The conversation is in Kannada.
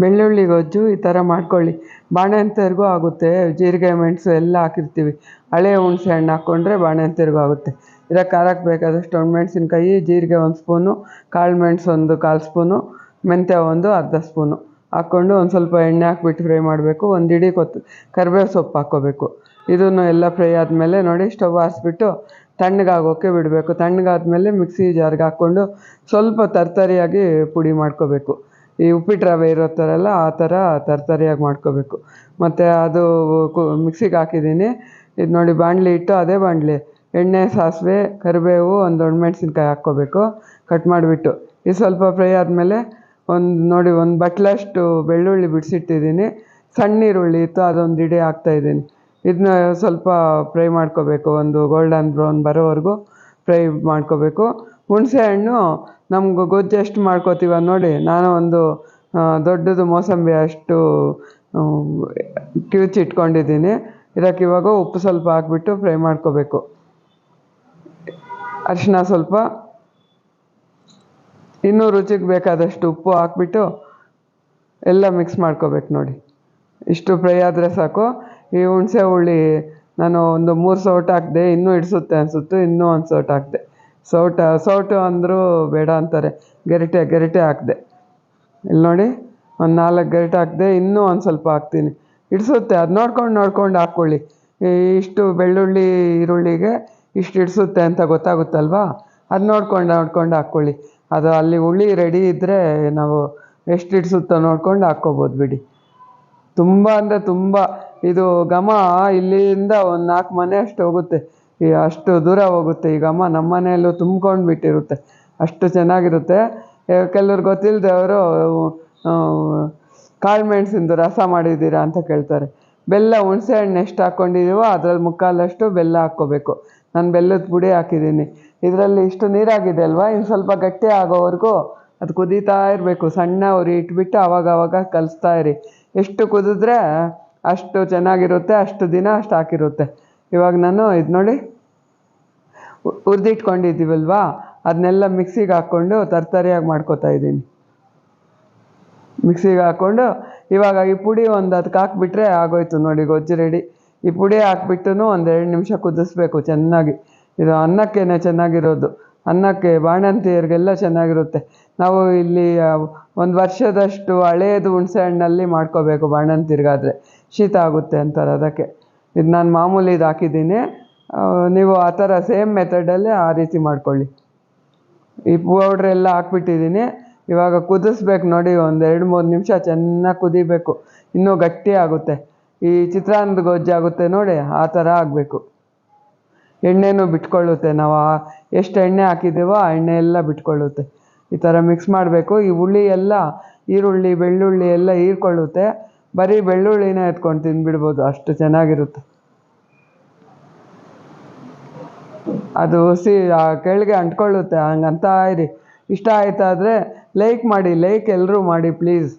ಬೆಳ್ಳುಳ್ಳಿ ಗೊಜ್ಜು ಈ ಥರ ಮಾಡ್ಕೊಳ್ಳಿ. ಬಾಣಂತಿಯರಿಗೂ ಆಗುತ್ತೆ. ಜೀರಿಗೆ, ಮೆಣಸು ಎಲ್ಲ ಹಾಕಿರ್ತೀವಿ. ಹಳೆ ಹುಣಸೆ ಹಣ್ಣು ಹಾಕ್ಕೊಂಡ್ರೆ ಬಾಣಂತಿಯರಿಗೂ ಆಗುತ್ತೆ. ಇದಕ್ಕೆ ಖಾರಕ್ಕೆ ಬೇಕಾದಷ್ಟು ಒಣಮೆಣ್ಸಿನ್ಕಾಯಿ ಜೀರಿಗೆ ಒಂದು ಸ್ಪೂನು, ಕಾಳು ಮೆಣಸು ಒಂದು ಕಾಲು ಸ್ಪೂನು, ಮೆಂತ್ಯ ಒಂದು ಅರ್ಧ ಸ್ಪೂನು ಹಾಕ್ಕೊಂಡು ಒಂದು ಸ್ವಲ್ಪ ಎಣ್ಣೆ ಹಾಕ್ಬಿಟ್ಟು ಫ್ರೈ ಮಾಡಬೇಕು. ಒಂದು ಇಡೀ ಕೊತ್ತು ಕರಿಬೇವು ಸೊಪ್ಪು ಹಾಕ್ಕೋಬೇಕು. ಇದನ್ನು ಎಲ್ಲ ಫ್ರೈ ಆದಮೇಲೆ ನೋಡಿ ಸ್ಟವ್ ಹಾರಿಸ್ಬಿಟ್ಟು ತಣ್ಣಗಾಗೋಕ್ಕೆ ಬಿಡಬೇಕು. ತಣ್ಣಗಾದ್ಮೇಲೆ ಮಿಕ್ಸಿ ಜಾರ್ಗೆ ಹಾಕ್ಕೊಂಡು ಸ್ವಲ್ಪ ತರ್ತರಿಯಾಗಿ ಪುಡಿ ಮಾಡ್ಕೋಬೇಕು. ಈ ಉಪ್ಪಿಟ್ಟು ರವೆ ಇರೋ ಥರ ಆ ಥರ ತರ್ತರಿಯಾಗಿ ಮಾಡ್ಕೋಬೇಕು. ಮತ್ತು ಅದು ಕು, ಮಿಕ್ಸಿಗೆ ಹಾಕಿದ್ದೀನಿ. ಇದು ನೋಡಿ ಬಾಣಲಿ ಇಟ್ಟು ಅದೇ ಬಾಣಲಿ. ಎಣ್ಣೆ, ಸಾಸಿವೆ, ಕರಿಬೇವು, ಒಂದು ಒಣಮೆಣ್ಸಿನ್ಕಾಯಿ ಹಾಕ್ಕೋಬೇಕು. ಕಟ್ ಮಾಡಿಬಿಟ್ಟು. ಇದು ಸ್ವಲ್ಪ ಫ್ರೈ ಆದಮೇಲೆ ಒಂದು, ನೋಡಿ ಒಂದು ಬಟ್ಲಷ್ಟು ಬೆಳ್ಳುಳ್ಳಿ ಬಿಡಿಸಿಟ್ಟಿದ್ದೀನಿ. ಸಣ್ಣ ಈರುಳ್ಳಿ ಇತ್ತು, ಅದೊಂದು ಇಡೀ ಹಾಕ್ತಾಯಿದ್ದೀನಿ ಇದನ್ನ ಸ್ವಲ್ಪ ಫ್ರೈ ಮಾಡ್ಕೋಬೇಕು. ಒಂದು ಗೋಲ್ಡನ್ ಬ್ರೌನ್ ಬರೋವರೆಗೂ ಫ್ರೈ ಮಾಡ್ಕೋಬೇಕು. ಹುಣಸೆ ಹಣ್ಣು, ನಮ್ಗೆ ಗೊಜ್ಜು ಎಷ್ಟು ಮಾಡ್ಕೋತೀವ ನೋಡಿ. ನಾನು ಒಂದು ದೊಡ್ಡದು ಮೋಸಂಬಿ ಅಷ್ಟು ಕಿವುಚಿ ಇಟ್ಕೊಂಡಿದ್ದೀನಿ. ಇದಕ್ಕೆ ಇವಾಗ ಉಪ್ಪು ಸ್ವಲ್ಪ ಹಾಕ್ಬಿಟ್ಟು ಫ್ರೈ ಮಾಡ್ಕೋಬೇಕು. ಅರಿಶಿನ ಸ್ವಲ್ಪ. ಇನ್ನೂ ರುಚಿಗೆ ಬೇಕಾದಷ್ಟು ಉಪ್ಪು ಹಾಕ್ಬಿಟ್ಟು ಎಲ್ಲ ಮಿಕ್ಸ್ ಮಾಡ್ಕೋಬೇಕು ನೋಡಿ. ಇಷ್ಟು ಫ್ರೈ ಆದರೆ ಸಾಕು. ಈ ಹುಣಸೆ ಹುಳಿ ನಾನು ಒಂದು ಮೂರು ಸೌಟ್ ಹಾಕಿದೆ, ಇನ್ನೂ ಹಿಡಿಸುತ್ತೆ ಅನಿಸುತ್ತೆ, ಇನ್ನೂ ಒಂದು ಸೌಟ್ ಹಾಕಿದೆ. ಸೌಟ, ಸೌಟು ಅಂದರೂ ಬೇಡ ಅಂತಾರೆ. ಗೆರಟೆ ಗೆರಟೆ ಹಾಕಿದೆ. ಇಲ್ಲಿ ನೋಡಿ, ಒಂದು ನಾಲ್ಕು ಗೆರಟೆ ಹಾಕಿದೆ, ಇನ್ನೂ ಒಂದು ಸ್ವಲ್ಪ ಹಾಕ್ತೀನಿ. ಹಿಡಿಸುತ್ತೆ ಅದು ನೋಡ್ಕೊಂಡು ನೋಡ್ಕೊಂಡು ಹಾಕ್ಕೊಳ್ಳಿ ಇಷ್ಟು ಬೆಳ್ಳುಳ್ಳಿ, ಈರುಳ್ಳಿಗೆ ಇಷ್ಟು ಹಿಡಿಸುತ್ತೆ ಅಂತ ಗೊತ್ತಾಗುತ್ತಲ್ವಾ? ಅದು ನೋಡ್ಕೊಂಡು ನೋಡ್ಕೊಂಡು ಹಾಕ್ಕೊಳ್ಳಿ ಅದು ಅಲ್ಲಿ ಹುಳಿ ರೆಡಿ ಇದ್ದರೆ ನಾವು ಎಷ್ಟು ಹಿಡಿಸುತ್ತೋ ನೋಡ್ಕೊಂಡು ಹಾಕ್ಕೋಬೋದು ಬಿಡಿ. ತುಂಬ ಅಂದರೆ ತುಂಬ. ಇದು ಘಮ ಇಲ್ಲಿಂದ ಒಂದು ನಾಲ್ಕು ಮನೆ ಅಷ್ಟು ಹೋಗುತ್ತೆ. ಈ ಅಷ್ಟು ದೂರ ಹೋಗುತ್ತೆ. ಈ ಘಮ ನಮ್ಮ ಮನೆಯಲ್ಲೂ ತುಂಬ್ಕೊಂಡು ಬಿಟ್ಟಿರುತ್ತೆ. ಅಷ್ಟು ಚೆನ್ನಾಗಿರುತ್ತೆ. ಕೆಲವ್ರು ಗೊತ್ತಿಲ್ಲದೆ ಅವರು ಮೆಣಸಿಂದು ರಸ ಮಾಡಿದ್ದೀರಾ ಅಂತ ಕೇಳ್ತಾರೆ. ಬೆಲ್ಲ ಹುಣಸೆ ಹಣ್ಣು ಎಷ್ಟು ಹಾಕ್ಕೊಂಡಿದ್ದೀವೋ ಅದ್ರಲ್ಲಿ ಮುಕ್ಕಾಲಷ್ಟು ಬೆಲ್ಲ ಹಾಕ್ಕೋಬೇಕು. ನಾನು ಬೆಲ್ಲದ ಪುಡಿ ಹಾಕಿದ್ದೀನಿ. ಇದರಲ್ಲಿ ಇಷ್ಟು ನೀರಾಗಿದೆ ಅಲ್ವಾ? ಇನ್ನು ಸ್ವಲ್ಪ ಗಟ್ಟಿ ಆಗೋವರೆಗೂ ಅದು ಕುದೀತಾ ಇರಬೇಕು. ಸಣ್ಣ ಉರಿ ಇಟ್ಬಿಟ್ಟು ಆವಾಗ ಆವಾಗ ಕಲಿಸ್ತಾ ಇರಿ. ಎಷ್ಟು ಕುದಿದ್ರೆ ಅಷ್ಟು ಚೆನ್ನಾಗಿರುತ್ತೆ, ಅಷ್ಟು ದಿನ ಅಷ್ಟು ಹಾಕಿರುತ್ತೆ. ಇವಾಗ ನಾನು ಇದು ನೋಡಿ ಉರಿದಿಟ್ಕೊಂಡಿದ್ದೀವಲ್ವಾ? ಅದನ್ನೆಲ್ಲ ಮಿಕ್ಸಿಗೆ ಹಾಕ್ಕೊಂಡು ತರ್ತರಿಯಾಗಿ ಮಾಡ್ಕೊತಾ ಇದ್ದೀನಿ. ಮಿಕ್ಸಿಗೆ ಹಾಕ್ಕೊಂಡು ಇವಾಗ ಈ ಪುಡಿ ಒಂದು ಅದಕ್ಕೆ ಹಾಕ್ಬಿಟ್ರೆ ಆಗೋಯ್ತು ನೋಡಿ, ಗೊಜ್ಜು ರೆಡಿ ಈ ಪುಡಿ ಹಾಕ್ಬಿಟ್ಟು ಒಂದು ಎರಡು ನಿಮಿಷ ಕುದಿಸ್ಬೇಕು ಚೆನ್ನಾಗಿ. ಇದು ಅನ್ನಕ್ಕೇನೆ ಚೆನ್ನಾಗಿರೋದು. ಅನ್ನಕ್ಕೆ ಬಾಣಂತಿಯರಿಗೆಲ್ಲ ಚೆನ್ನಾಗಿರುತ್ತೆ. ನಾವು ಇಲ್ಲಿ ಒಂದು ವರ್ಷದಷ್ಟು ಹಳೇದು ಹುಣಸೆ ಹಣ್ಣಲ್ಲಿ ಮಾಡ್ಕೋಬೇಕು ಬಾಣಂತಿರ್ಗಾದರೆ. ಶೀತ ಆಗುತ್ತೆ ಅಂತಾರೆ ಅದಕ್ಕೆ. ಇದು ನಾನು ಮಾಮೂಲಿ ಇದು ಹಾಕಿದ್ದೀನಿ. ನೀವು ಆ ಥರ ಸೇಮ್ ಮೆಥಡಲ್ಲೇ ಆ ರೀತಿ ಮಾಡ್ಕೊಳ್ಳಿ. ಈ ಪೌಡ್ರೆಲ್ಲ ಹಾಕ್ಬಿಟ್ಟಿದ್ದೀನಿ. ಇವಾಗ ಕುದಿಸ್ಬೇಕು ನೋಡಿ, ಒಂದು ಎರಡು ಮೂರು ನಿಮಿಷ ಚೆನ್ನಾಗಿ ಕುದಿಬೇಕು. ಇನ್ನೂ ಗಟ್ಟಿ ಆಗುತ್ತೆ. ಈ ಚಿತ್ರಾನ್ನದ ಗೊಜ್ಜಾಗುತ್ತೆ ನೋಡಿ, ಆ ಥರ ಆಗಬೇಕು. ಎಣ್ಣೆನೂ ಬಿಟ್ಕೊಳ್ಳುತ್ತೆ ನಾವು. ಎಷ್ಟು ಎಣ್ಣೆ ಹಾಕಿದ್ದೀವೋ ಆ ಎಣ್ಣೆ ಎಲ್ಲ ಬಿಟ್ಕೊಳ್ಳುತ್ತೆ. ಈ ಥರ ಮಿಕ್ಸ್ ಮಾಡಬೇಕು. ಈ ಹುಳಿ ಎಲ್ಲ, ಈರುಳ್ಳಿ, ಬೆಳ್ಳುಳ್ಳಿ ಎಲ್ಲ ಹೀರ್ಕೊಳ್ಳುತ್ತೆ. ಬರೀ ಬೆಳ್ಳುಳ್ಳಿನೇ ಎತ್ಕೊಂಡು ತಿಂದ್ಬಿಡ್ಬೋದು ಅಷ್ಟು ಚೆನ್ನಾಗಿರುತ್ತೆ. ಅದು ಸಿ ಕೆಳಗೆ ಅಂಟ್ಕೊಳ್ಳುತ್ತೆ, ಹಂಗಂತ ಇರಿ. ಇಷ್ಟ ಆಯ್ತಾದರೆ ಲೈಕ್ ಮಾಡಿ ಲೈಕ್ ಎಲ್ಲರೂ ಮಾಡಿ ಪ್ಲೀಸ್